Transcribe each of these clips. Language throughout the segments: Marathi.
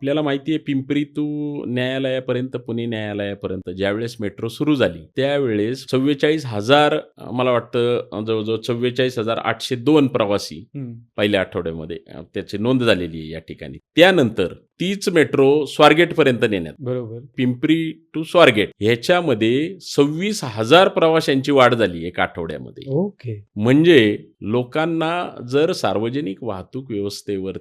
आपल्याला माहिती आहे पिंपरी टू न्यायालयापर्यंत पुणे न्यायालयापर्यंत ज्यावेळेस मेट्रो सुरू झाली त्यावेळेस चव्वेचाळीस हजार मला वाटतं जवळजवळ चव्वेचाळीस हजार आठशे दोन प्रवासी. पहिल्या आठवड्यामध्ये त्याची नोंद झालेली आहे या ठिकाणी. त्यानंतर तीच मेट्रो स्वारगेट पर्यंत नेण्यात. बरोबर. पिंपरी टू स्वारगेट ह्याच्यामध्ये सव्वीस हजार प्रवाशांची वाढ झाली एका आठवड्यामध्ये. ओके. म्हणजे लोकांना जर सार्वजनिक वाहतूक व्यवस्थेवर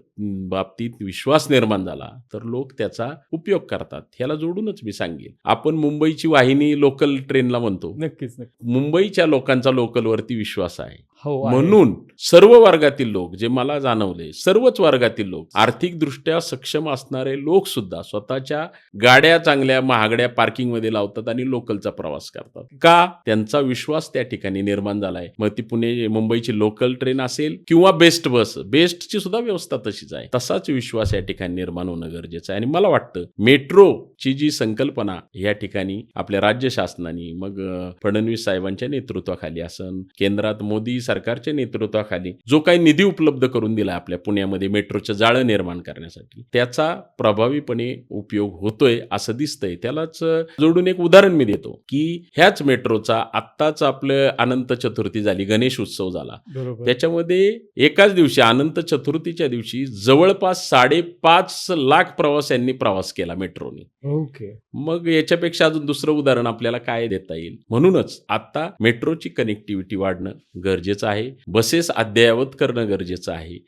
बाबतीत विश्वास निर्माण झाला तर लोक त्याचा उपयोग करतात. ह्याला जोडूनच मी सांगेन. आपण मुंबईची वाहिनी लोकल ट्रेनला म्हणतो. नक्कीच नक्की मुंबईच्या लोकांचा लोकलवरती विश्वास आहे. हो आहे. म्हणून सर्व वर्गातील लोक जे मला जाणवले सर्वच वर्गातील लोक आर्थिकदृष्ट्या सक्षम असणारे लोक सुद्धा स्वतःच्या गाड्या चांगल्या महागड्या पार्किंगमध्ये लावतात आणि लोकलचा प्रवास करतात. का? त्यांचा विश्वास त्या ठिकाणी निर्माण झालाय. मग ती पुणे मुंबईची लोकल ट्रेन असेल किंवा बेस्ट बस बेस्टची सुद्धा व्यवस्था तशीच आहे. तसाच विश्वास या ठिकाणी निर्माण होणं गरजेचं गरजेचं आहे. आणि मला वाटतं मेट्रो मेट्रोची जी संकल्पना या ठिकाणी आपल्या राज्य शासनाने मग फडणवीस साहेबांच्या नेतृत्वाखाली असन केंद्रात मोदी सरकारच्या नेतृत्वाखाली जो काही निधी उपलब्ध करून दिला आपल्या पुण्यामध्ये मेट्रोचं जाळं निर्माण करण्यासाठी त्याचा प्रभावीपणे उपयोग होतोय असं दिसतंय. त्यालाच जोडून एक उदाहरण मी देतो की ह्याच मेट्रोचा आत्ताच आपलं अनंत चतुर्थी झाली गणेश उत्सव झाला. त्याच्यामध्ये एकाच दिवशी अनंत चतुर्थीच्या दिवशी जवळपास साडेपाच लाख प्रवाशांनी प्रवास केला मेट्रोने. ओके. मग याच्यापेक्षा अजून दुसरं उदाहरण आपल्याला काय देता येईल? म्हणूनच आता मेट्रोची कनेक्टिव्हिटी वाढणं गरजेचं आहे. बसेस अद्ययावत करणं गरजेचं आहे.